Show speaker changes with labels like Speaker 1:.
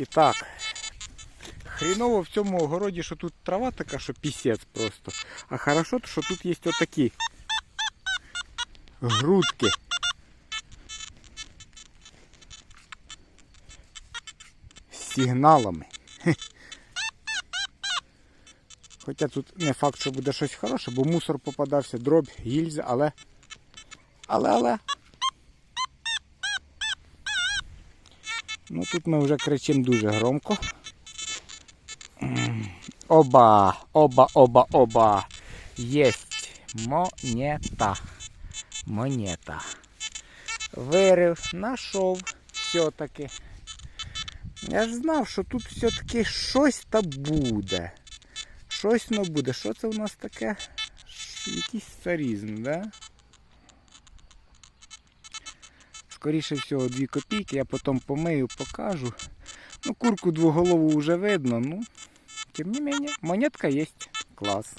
Speaker 1: І так. Хріново в цьому огороді, що тут трава така, що пісець просто. А хорошо, що тут є отакі грудки. З сигналами. Хоча тут не факт, що буде щось хороше, бо мусор попадався, дробь, гільзи, але. Але, але. Ну тут ми вже кричимо дуже громко. Оба, оба, оба, оба. Єсть монета. Монета. Вирив, нашов все-таки. Я ж знав, що тут все-таки щось та буде. Щось не буде. Що це у нас таке? Якийсь царізм, да? Скоріше всього, 2 копійки, я потім помию, покажу. Ну, курку двоголову вже видно, ну, тим не менее, монетка є. Клас.